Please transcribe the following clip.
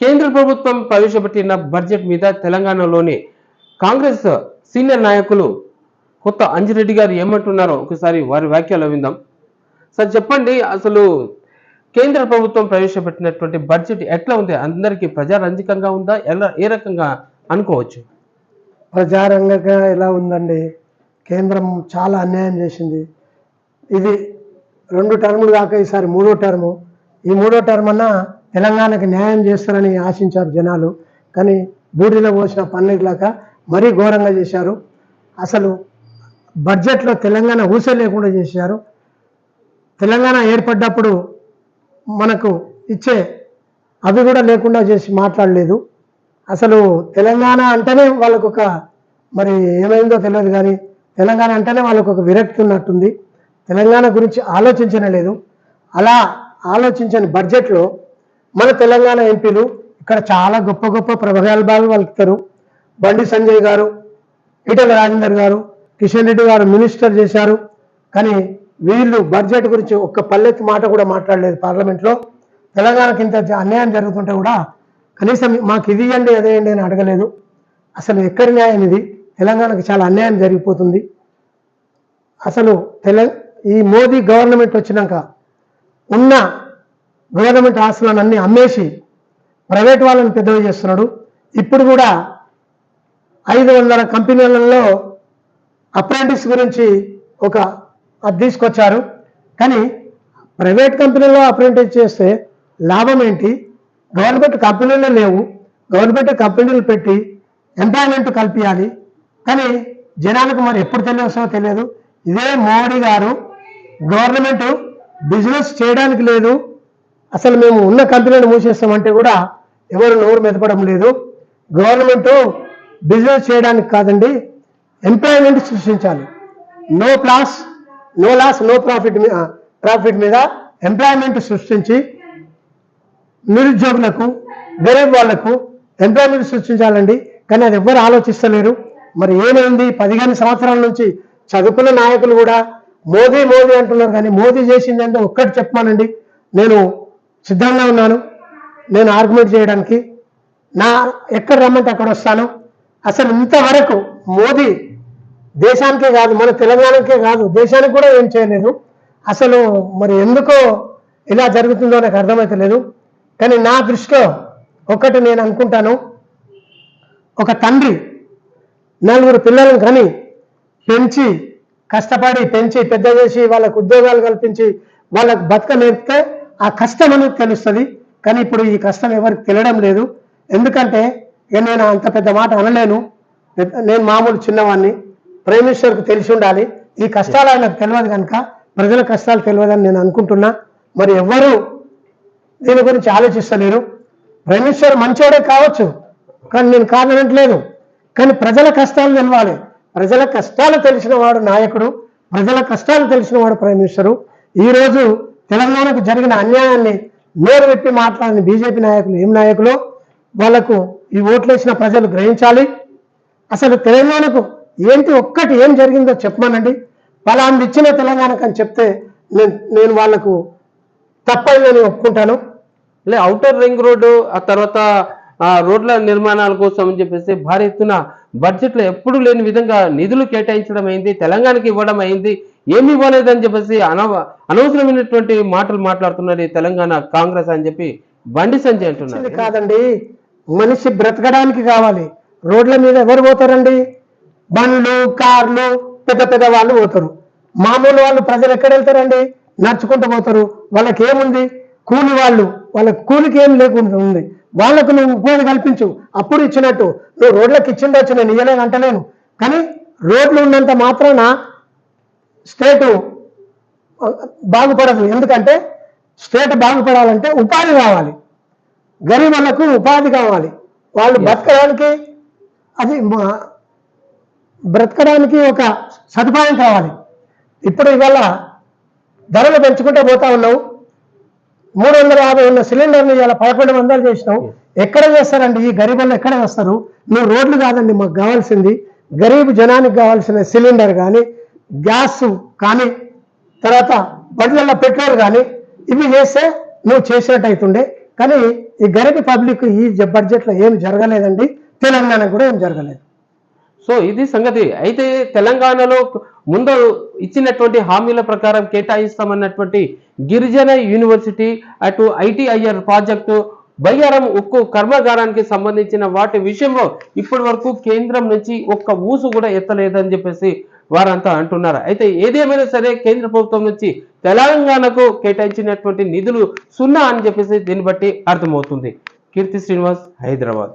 కేంద్ర ప్రభుత్వం ప్రవేశపెట్టిన బడ్జెట్ మీద తెలంగాణలోని కాంగ్రెస్ సీనియర్ నాయకులు కొత్త అంజిరెడ్డి గారు ఏమంటున్నారో ఒకసారి వారి వ్యాఖ్యలు విందాం. సార్ చెప్పండి అసలు కేంద్ర ప్రభుత్వం ప్రవేశపెట్టినటువంటి బడ్జెట్ ఎట్లా ఉంది? అందరికీ ప్రజారంజకంగా ఉందా? ఎలా ఏ రకంగా అనుకోవచ్చు? ప్రజారంగంగా ఎలా ఉందండి? కేంద్రం చాలా అన్యాయం చేసింది. ఇది రెండు టర్ములు కాక ఈసారి మూడో టర్ము. ఈ మూడో టర్మ్ అన్నా తెలంగాణకి న్యాయం చేస్తారని ఆశించారు జనాలు. కానీ బూడిలో పోసిన పన్నీరులాగా మరీ ఘోరంగా చేశారు. అసలు బడ్జెట్లో తెలంగాణ ఊసే లేకుండా చేశారు. తెలంగాణ ఏర్పడ్డప్పుడు మనకు ఇచ్చే అవి కూడా లేకుండా చేసి మాట్లాడలేదు. అసలు తెలంగాణ అంటేనే వాళ్ళకు ఒక మరి ఏమైందో తెలియదు కానీ తెలంగాణ అంటేనే వాళ్ళకు ఒక విరక్తి ఉన్నట్టుంది. తెలంగాణ గురించి ఆలోచించనే లేదు. అలా ఆలోచించని బడ్జెట్లో మన తెలంగాణ ఎంపీలు ఇక్కడ చాలా గొప్ప గొప్ప ప్రగల్భాలు పలుకుతారు బండి సంజయ్ గారు ఈటల రాజేందర్ గారు కిషన్ రెడ్డి గారు మినిస్టర్ చేశారు. కానీ వీళ్ళు బడ్జెట్ గురించి ఒక్క పల్లెత్తి మాట కూడా మాట్లాడలేదు పార్లమెంట్లో. తెలంగాణకి ఇంత అన్యాయం జరుగుతుంటే కూడా కనీసం మాకు ఇది ఇవ్వండి అదే అని అడగలేదు. అసలు ఎక్కడి న్యాయం ఇది? తెలంగాణకి చాలా అన్యాయం జరిగిపోతుంది. అసలు తెల ఈ మోదీ గవర్నమెంట్ వచ్చినాక ఉన్న గవర్నమెంట్ ఆస్తులను అన్ని అమ్మేసి ప్రైవేట్ వాళ్ళని పెద్దవి చేస్తున్నాడు. ఇప్పుడు కూడా ఐదు వందల కంపెనీలలో అప్రెంటిస్ గురించి ఒక అది తీసుకొచ్చారు. కానీ ప్రైవేట్ కంపెనీలో అప్రెంటిస్ చేస్తే లాభం ఏంటి? గవర్నమెంట్ కంపెనీలు లేవు. గవర్నమెంట్ కంపెనీలు పెట్టి ఎంప్లాయ్మెంట్ కల్పించాలి కానీ జనాలకు మరి ఎప్పుడు తెలియవస్తుందో తెలియదు. ఇదే మోడీ గారు గవర్నమెంట్ బిజినెస్ చేయడానికి లేదు. అసలు మేము ఉన్న కంపెనీని మూసేస్తామంటే కూడా ఎవరు నోరు మెదపడం లేదు. గవర్నమెంట్ బిజినెస్ చేయడానికి కాదండి ఎంప్లాయ్మెంట్ సృష్టించాలి. No plus no loss no profit profit మీద ఎంప్లాయ్మెంట్ సృష్టించి నిరుద్యోగులకు గరీబ్ వాళ్ళకు ఎంప్లాయ్మెంట్ సృష్టించాలండి. కానీ అది ఎవ్వరు ఆలోచిస్తలేరు. మరి ఏమైంది? పదిహేను సంవత్సరాల నుంచి చదువుకున్న నాయకులు కూడా మోదీ మోదీ అంటున్నారు కానీ మోదీ చేసింది అంటే ఒక్కటి చెప్పమానండి. నేను సిద్ధంగా ఉన్నాను. నేను ఆర్గ్యుమెంట్ చేయడానికి. నా ఎక్కడ రమ్మంటే అక్కడ వస్తాను. అసలు ఇంతవరకు మోదీ దేశానికే కాదు మన తెలంగాణకే కాదు దేశానికి కూడా ఏం చేయలేదు. అసలు మరి ఎందుకో ఇలా జరుగుతుందో నాకు అర్థమైతలేదు. కానీ నా దృష్టిలో ఒకటి నేను అనుకుంటాను. ఒక తండ్రి నలుగురు పిల్లలను కానీ పెంచి కష్టపడి పెంచి పెద్ద చేసి వాళ్ళకు ఉద్యోగాలు కల్పించి వాళ్ళకు బతక నేర్పితే ఆ కష్టం అనేది తెలుస్తుంది కానీ ఇప్పుడు ఈ కష్టం ఎవరికి తెలియడం లేదు. ఎందుకంటే నేను అంత పెద్ద మాట అనలేను. నేను మామూలు చిన్నవాడిని ప్రైమ్ తెలిసి ఉండాలి. ఈ కష్టాలు ఆయనకు తెలియదు కనుక ప్రజల కష్టాలు తెలియదని నేను అనుకుంటున్నా. మరి ఎవ్వరూ దీని గురించి ఆలోచిస్తలేరు. ప్రైమ్ మినిస్టర్ మంచోడే కావచ్చు కానీ నేను కాదనట్లేదు. కానీ ప్రజల కష్టాలు తెలవాలి. ప్రజల కష్టాలు తెలిసిన వాడు నాయకుడు ప్రజల కష్టాలు తెలిసిన వాడు ప్రైమ్ మినిస్టరు ఈరోజు తెలంగాణకు జరిగిన అన్యాయాన్ని నోరు పెట్టి మాట్లాడిన బీజేపీ నాయకులు ఏం నాయకులు? వాళ్ళకు ఈ ఓట్లేసిన ప్రజలు గ్రహించాలి. అసలు తెలంగాణకు ఏంటి ఒక్కటి ఏం జరిగిందో చెప్పమానండి. పలాంది ఇచ్చిన తెలంగాణకు అని చెప్తే నేను నేను వాళ్ళకు తప్పైందని ఒప్పుకుంటాను. లే అవుటర్ రింగ్ రోడ్డు ఆ తర్వాత ఆ రోడ్ల నిర్మాణాల కోసం అని చెప్పేసి భారీ ఎత్తున బడ్జెట్లో ఎప్పుడూ ఎప్పుడు లేని విధంగా నిధులు కేటాయించడం అయింది తెలంగాణకి ఇవ్వడం అయింది. ఏమి ఇవ్వలేదని చెప్పేసి అనవ అనవసరమైనటువంటి మాటలు మాట్లాడుతున్నారు ఈ తెలంగాణ కాంగ్రెస్ అని చెప్పి బండి సంజయ్ అంటున్నారు. కాదండి. మనిషి బ్రతకడానికి కావాలి. రోడ్ల మీద ఎవరు పోతారండి? బండ్లు కార్లు పెద్ద పెద్ద వాళ్ళు పోతారు. మామూలు వాళ్ళు ప్రజలు ఎక్కడ వెళ్తారండి? నడుచుకుంటూ పోతారు. వాళ్ళకి ఏముంది? కూలి వాళ్ళు. వాళ్ళకి కూలికి ఏం లేకుండా ఉంది. వాళ్ళకు నువ్వు ఉపాధి కల్పించు. అప్పుడు ఇచ్చినట్టు. నువ్వు రోడ్లకు ఇచ్చిండొచ్చు నేను ఇయ్యలేను అంటలేను. కానీ రోడ్లు ఉన్నంత మాత్రాన స్టేటు బాగుపడదు. ఎందుకంటే స్టేట్ బాగుపడాలంటే ఉపాధి కావాలి. గరీబులకు ఉపాధి కావాలి. వాళ్ళు బతకడానికి అది మా- బ్రతకడానికి ఒక సదుపాయం కావాలి. ఇప్పుడు ఇవాళ ధరలు పెంచుకుంటూ పోతా ఉన్నావు. మూడు వందల యాభై ఉన్న సిలిండర్ని ఇవాళ పదకొండు వందలు చేసినావు. ఎక్కడ చేస్తారండి? ఈ గరీబులు ఎక్కడ వేస్తారు? నువ్వు రోడ్లు కాదండి మాకు కావాల్సింది. గరీబ్ జనానికి కావాల్సిన సిలిండర్ కానీ గ్యాస్ కానీ తర్వాత బండ్లలో పెట్రోల్ కానీ ఇవి చేస్తే నువ్వు చేసినట్టు అవుతుండే కానీ ఈ గరిక పబ్లిక్ ఈ బడ్జెట్లో ఏం జరగలేదండి. తెలంగాణ కూడా ఏం జరగలేదు. సో ఇది సంగతి. అయితే తెలంగాణలో ముందు ఇచ్చినటువంటి హామీల ప్రకారం కేటాయిస్తామన్నటువంటి గిరిజన యూనివర్సిటీ అటు ఐటీఐఆర్ ప్రాజెక్టు బయ్యారం ఉక్కు కర్మాగారానికి సంబంధించిన వాటి విషయంలో ఇప్పటి వరకు కేంద్రం నుంచి ఒక్క ఊసు కూడా ఎత్తలేదని చెప్పేసి వారంతా అంటున్నారు. అయితే ఏదేమైనా సరే కేంద్ర ప్రభుత్వం నుంచి తెలంగాణకు కేటాయించినటువంటి నిధులు సున్నా అని చెప్పేసి దీన్ని బట్టి అర్థమవుతుంది. కీర్తి శ్రీనివాస్ హైదరాబాద్.